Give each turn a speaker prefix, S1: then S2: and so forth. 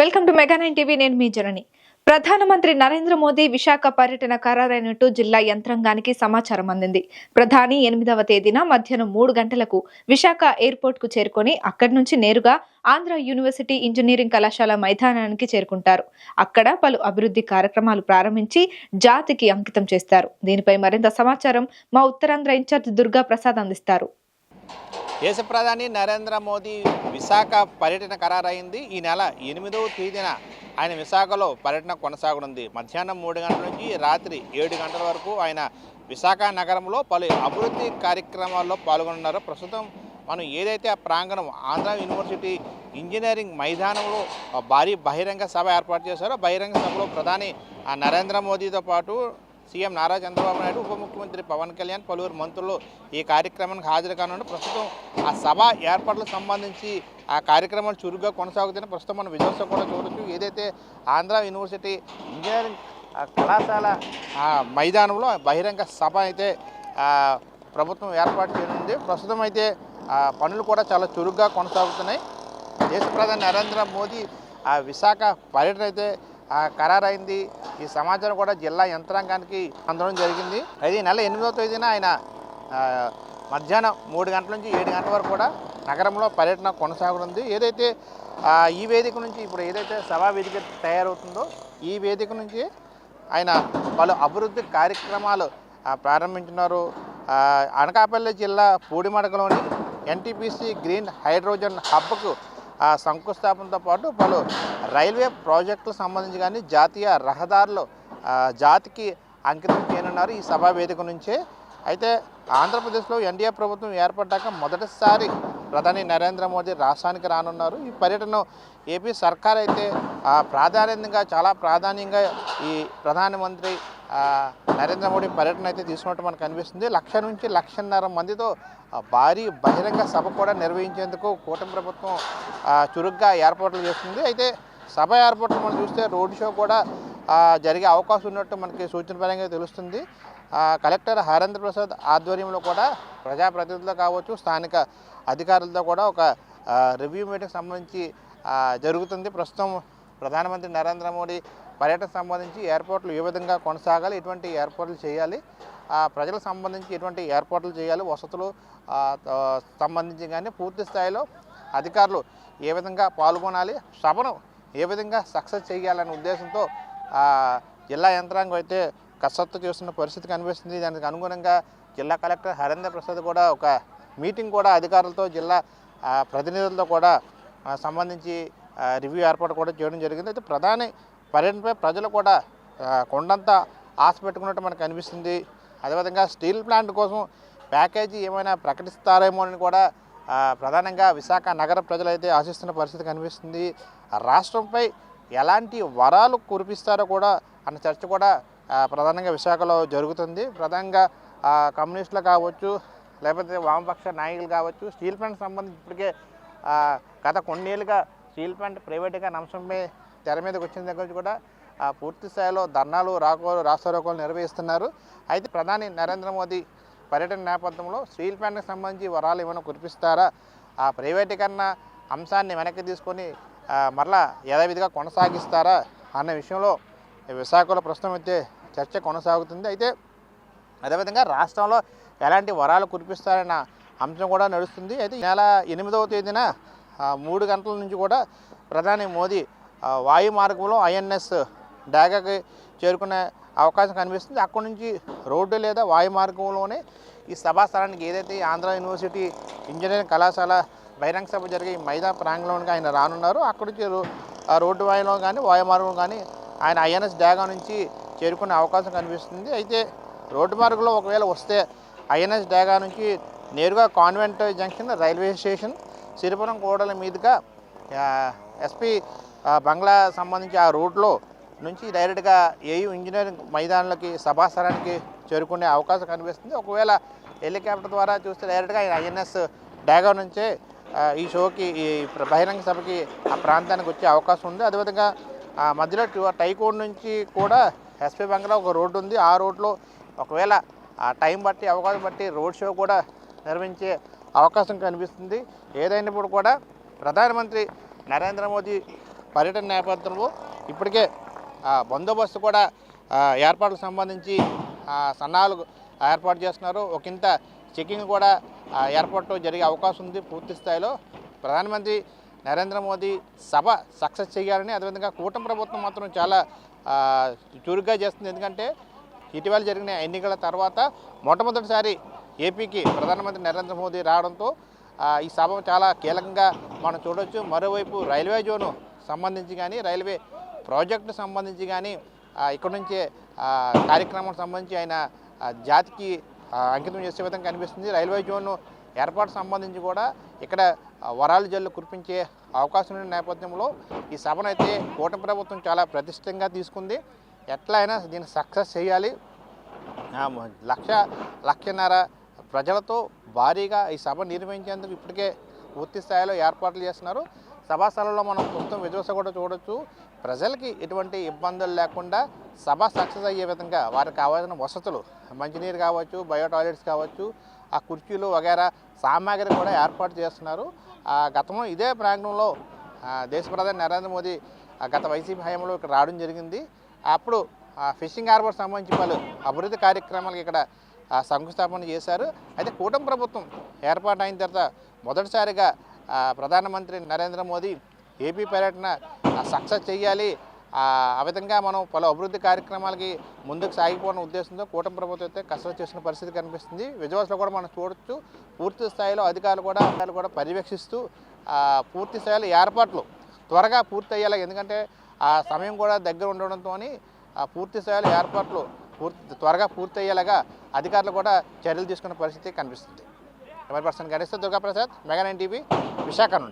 S1: Welcome to mega nine TV నేను మీ జనని. ప్రధానమంత్రి నరేంద్ర మోదీ విశాఖ పర్యటన ఖరారైనట్టు జిల్లా యంత్రాంగానికి సమాచారం అందింది. ప్రధాని ఎనిమిదవ తేదీన మధ్యాహ్నం మూడు గంటలకు విశాఖ ఎయిర్పోర్ట్కు చేరుకొని అక్కడి నుంచి నేరుగా ఆంధ్ర యూనివర్సిటీ ఇంజనీరింగ్ కళాశాల మైదానానికి చేరుకుంటారు. అక్కడ పలు అభివృద్ధి కార్యక్రమాలు ప్రారంభించి జాతికి అంకితం చేస్తారు. దీనిపై మరింత సమాచారం మా ఉత్తరాంధ్ర ఇన్ఛార్జ్ దుర్గా ప్రసాద్ అందిస్తారు.
S2: దేశ ప్రధాని నరేంద్ర మోదీ విశాఖ పర్యటన ఖరారైంది. ఈ నెల ఎనిమిదవ తేదీన ఆయన విశాఖలో పర్యటన కొనసాగనుంది. మధ్యాహ్నం మూడు గంటల నుంచి రాత్రి ఏడు గంటల వరకు ఆయన విశాఖ నగరంలో పలు అభివృద్ధి కార్యక్రమాల్లో పాల్గొన్నారు ప్రస్తుతం మనం ఏదైతే ఆ ప్రాంగణం ఆంధ్ర యూనివర్సిటీ ఇంజనీరింగ్ మైదానంలో భారీ బహిరంగ సభ ఏర్పాటు చేశారో బహిరంగ సభలో ప్రధాని ఆ నరేంద్ర మోదీతో పాటు సీఎం నారా చంద్రబాబు నాయుడు ఉప ముఖ్యమంత్రి పవన్ కళ్యాణ్ పలువురు మంత్రులు ఈ కార్యక్రమానికి హాజరు కానుండి ప్రస్తుతం ఆ సభ ఏర్పాట్లకు సంబంధించి ఆ కార్యక్రమాలు చురుగ్గా కొనసాగుతున్న ప్రస్తుతం మనం విజయోత్సవం కూడా చూడొచ్చు. ఏదైతే ఆంధ్ర యూనివర్సిటీ ఇంజనీరింగ్ కళాశాల మైదానంలో బహిరంగ సభ అయితే ప్రభుత్వం ఏర్పాటు చేయనుంది. ప్రస్తుతం అయితే ఆ పనులు కూడా చాలా చురుగ్గా కొనసాగుతున్నాయి. దేశ ప్రధాని నరేంద్ర మోదీ ఆ విశాఖ పర్యటన అయితే ఖరారైంది. ఈ సమాచారం కూడా జిల్లా యంత్రాంగానికి అందడం జరిగింది. అయితే ఈ నెల ఎనిమిదవ తేదీన ఆయన మధ్యాహ్నం మూడు గంటల నుంచి ఏడు గంటల వరకు కూడా నగరంలో పర్యటన కొనసాగనుంది ఏదైతే ఈ వేదిక నుంచి ఇప్పుడు ఏదైతే సభా వేదిక తయారవుతుందో ఈ వేదిక నుంచి ఆయన పలు అభివృద్ధి కార్యక్రమాలు ప్రారంభించినారు. అనకాపల్లి జిల్లా పూడిమడకలోని ఎన్టీపీసీ గ్రీన్ హైడ్రోజన్ హబ్కు ఆ, శంకుస్థాపనతో పాటు పలు రైల్వే ప్రాజెక్టులకు సంబంధించి కానీ జాతీయ రహదారులు జాతికి అంకితం చేయనున్నారు ఈ సభా వేదిక నుంచే. అయితే ఆంధ్రప్రదేశ్లో ఎన్డీఏ ప్రభుత్వం ఏర్పడ్డాక మొదటిసారి ప్రధాని నరేంద్ర మోదీ రాష్ట్రానికి రానున్నారు. ఈ పర్యటన ఏపీ సర్కార్ అయితే ప్రాధాన్యంగా చాలా ప్రాధాన్యంగా ఈ ప్రధానమంత్రి నరేంద్ర మోడీ పర్యటన అయితే తీసుకున్నట్టు మనకు అనిపిస్తుంది. లక్ష నుంచి లక్షన్నర మందితో భారీ బహిరంగ సభ కూడా నిర్వహించేందుకు కూటమి ప్రభుత్వం చురుగ్గా ఏర్పాట్లు చేస్తుంది. అయితే సభ ఏర్పాట్లు మనం చూస్తే రోడ్ షో కూడా జరిగే అవకాశం ఉన్నట్టు మనకి సూచనపరంగా తెలుస్తుంది. కలెక్టర్ హరేంద్ర ప్రసాద్ ఆధ్వర్యంలో కూడా ప్రజాప్రతినిధులు కావచ్చు స్థానిక అధికారులతో కూడా ఒక రివ్యూ మీటింగ్ సంబంధించి జరుగుతుంది. ప్రస్తుతం ప్రధానమంత్రి నరేంద్ర మోడీ పర్యటన సంబంధించి ఏర్పాట్లు ఏ విధంగా కొనసాగాలి ఎటువంటి ఏర్పాట్లు చేయాలి ఆ, ప్రజలకు సంబంధించి ఎటువంటి ఏర్పాట్లు చేయాలి వసతులు సంబంధించి కానీ పూర్తి స్థాయిలో అధికారులు ఏ విధంగా పాల్గొనాలి సభను ఏ విధంగా సక్సెస్ చేయాలనే ఉద్దేశంతో జిల్లా యంత్రాంగం అయితే కసరత్తు చేస్తున్న పరిస్థితి కనిపిస్తుంది. దానికి అనుగుణంగా జిల్లా కలెక్టర్ హరేంద్ర ప్రసాద్ కూడా ఒక మీటింగ్ కూడా అధికారులతో జిల్లా ప్రతినిధులతో కూడా సంబంధించి రివ్యూ ఏర్పాటు కూడా చేయడం జరిగింది. అయితే ప్రధాని పర్యటనపై ప్రజలు కూడా కొండంతా కొండంత ఆశ పెట్టుకున్నట్టు మనకు అనిపిస్తుంది. అదేవిధంగా స్టీల్ ప్లాంట్ కోసం ప్యాకేజీ ఏమైనా ప్రకటిస్తారేమో అని కూడా ప్రధానంగా విశాఖ నగర ప్రజలు అయితే ఆశిస్తున్న పరిస్థితి కనిపిస్తుంది. ఆ రాష్ట్రంపై ఎలాంటి వరాలు కురిపిస్తారో కూడా అన్న చర్చ కూడా ప్రధానంగా విశాఖలో జరుగుతుంది. ప్రధానంగా కమ్యూనిస్టులు కావచ్చు లేకపోతే వామపక్ష నాయకులు కావచ్చు స్టీల్ ప్లాంట్ సంబంధించి ఇప్పటికే గత కొన్నేళ్ళుగా స్టీల్ ప్లాంట్ ప్రైవేట్గా అంశంపై తెర మీదకి వచ్చిన దగ్గర నుంచి కూడా ఆ, పూర్తి స్థాయిలో ధర్నాలు రాకోలు రాస్తారోకోలు నిర్వహిస్తున్నారు. అయితే ప్రధాని నరేంద్ర మోదీ పర్యటన నేపథ్యంలో స్టీల్ ప్లాంట్కి సంబంధించి వరాలు ఏమైనా కురిపిస్తారా? ఆ ప్రైవేటీకరణ అంశాన్ని వెనక్కి తీసుకొని మరలా యథావిధిగా కొనసాగిస్తారా? అన్న విషయంలో విశాఖలో ప్రస్తుతం అయితే చర్చ కొనసాగుతుంది. అయితే అదేవిధంగా రాష్ట్రంలో ఎలాంటి వరాలు కురిపిస్తారన్న అంశం కూడా నడుస్తుంది. అయితే నెల ఎనిమిదవ తేదీన మూడు గంటల నుంచి కూడా ప్రధాని మోదీ వాయు మార్గంలో ఐఎన్ఎస్ డాగాకి చేరుకునే అవకాశం కనిపిస్తుంది. అక్కడి నుంచి రోడ్డు లేదా వాయు మార్గంలోనే ఈ సభా స్థలానికి ఏదైతే ఆంధ్ర యూనివర్సిటీ ఇంజనీరింగ్ కళాశాల బహిరంగ సభ జరిగే ఈ మైదా ప్రాంగణంలోనికి ఆయన రానున్నారు. అక్కడి నుంచి రో- రోడ్డు వాయులో కానీ వాయు మార్గంలో కానీ ఆయన ఐఎన్ఎస్ డాగా నుంచి చేరుకునే అవకాశం కనిపిస్తుంది. అయితే రోడ్డు మార్గంలో ఒకవేళ వస్తే ఐఎన్ఎస్ డాగా నుంచి నేరుగా convent junction railway station Siripuram కోడల మీదుగా ఎస్పీ బంగ్లా సంబంధించి ఆ రూట్లో నుంచి డైరెక్ట్గా ఏయూ ఇంజనీరింగ్ మైదానంలోకి సభాస్థలానికి చేరుకునే అవకాశం కనిపిస్తుంది. ఒకవేళ హెలికాప్టర్ ద్వారా చూస్తే డైరెక్ట్గా ఐఎన్ఎస్ డాగా నుంచే ఈ షోకి ఈ బహిరంగ సభకి ఆ ప్రాంతానికి వచ్చే అవకాశం ఉంది. అదేవిధంగా ఆ మధ్యలో టు- టైకోడ్ నుంచి కూడా ఎస్పీ బంగ్లా ఒక రోడ్డు ఉంది. ఆ రోడ్లో ఒకవేళ ఆ టైం బట్టి అవకాశం బట్టి రోడ్ షో కూడా నిర్వహించే అవకాశం కనిపిస్తుంది. ఏదైనప్పుడు కూడా ప్రధానమంత్రి నరేంద్ర మోదీ పర్యటన నేపథ్యంలో ఇప్పటికే బందోబస్తు కూడా ఏర్పాట్లకు సంబంధించి సన్నాలు సన్నాహాలు ఏర్పాటు చేస్తున్నారు. ఒకంత చెకింగ్ కూడా ఏర్పాటు జరిగే అవకాశం ఉంది పూర్తి స్థాయిలో. ప్రధానమంత్రి నరేంద్ర మోదీ సభ సక్సెస్ చేయాలని అదేవిధంగా కూటమి ప్రభుత్వం మాత్రం చాలా చురుగ్గా చేస్తుంది. ఎందుకంటే ఇటీవల జరిగిన ఎన్నికల తర్వాత మొట్టమొదటిసారి ఏపీకి ప్రధానమంత్రి నరేంద్ర మోదీ రావడంతో ఈ సభ చాలా కీలకంగా మనం చూడవచ్చు మరోవైపు రైల్వే జోను సంబంధించి కానీ రైల్వే ప్రాజెక్టు సంబంధించి కానీ ఇక్కడ నుంచే కార్యక్రమం సంబంధించి ఆయన జాతికి అంకితం చేసే విధంగా కనిపిస్తుంది. రైల్వే జోన్ ఏర్పాటు సంబంధించి కూడా ఇక్కడ వరాలు జల్లు కురిపించే అవకాశం ఉన్న నేపథ్యంలో ఈ సభను అయితే కూటమి ప్రభుత్వం చాలా ప్రతిష్టంగా తీసుకుంది. ఎట్లా అయినా దీన్ని సక్సెస్ చేయాలి. లక్ష లక్షన్నర ప్రజలతో భారీగా ఈ సభ నిర్వహించేందుకు ఇప్పటికే పూర్తి స్థాయిలో ఏర్పాట్లు చేస్తున్నారు. సభా స్థలంలో మనం మొత్తం విజువల్స్ కూడా చూడొచ్చు. ప్రజలకి ఎటువంటి ఇబ్బందులు లేకుండా సభ సక్సెస్ అయ్యే విధంగా వారికి కావాల్సిన వసతులు మంచినీరు కావచ్చు బయో టాయిలెట్స్ కావచ్చు ఆ కుర్చీలు వగేరా సామాగ్రి కూడా ఏర్పాటు చేస్తున్నారు. ఆ గతంలో ఇదే ప్రాంగణంలో దేశ ప్రధాని నరేంద్ర మోదీ ఆ, గత వైసీపీ హయాంలో ఇక్కడ రావడం జరిగింది. అప్పుడు ఆ ఫిషింగ్ హార్బర్ సంబంధించి పలు అభివృద్ధి కార్యక్రమాలకు ఇక్కడ శంకుస్థాపన చేశారు. అయితే కూటమి ప్రభుత్వం ఏర్పాటు అయిన తర్వాత మొదటిసారిగా ప్రధానమంత్రి నరేంద్ర మోదీ ఏపీ పర్యటన సక్సెస్ చేయాలి ఆ విధంగా మనం పలు అభివృద్ధి కార్యక్రమాలకి ముందుకు సాగిపోవడం ఉద్దేశంతో కూటమి ప్రభుత్వం అయితే కసరత్తు చేసిన పరిస్థితి కనిపిస్తుంది. విజయవాడలో కూడా మనం చూడొచ్చు. పూర్తి స్థాయిలో అధికారులు కూడా అధికారులు కూడా పర్యవేక్షిస్తూ పూర్తి స్థాయిలో ఏర్పాట్లు త్వరగా పూర్తి అయ్యేలా ఎందుకంటే ఆ సమయం కూడా దగ్గర ఉండడంతో ఆ పూర్తి స్థాయిలో ఏర్పాట్లు పూర్తి త్వరగా పూర్తి అయ్యేలాగా అధికారులు కూడా చర్యలు తీసుకున్న పరిస్థితి కనిపిస్తుంది. Camera person Ganesh Durgaprasad mega nine TV Visakha నుండి.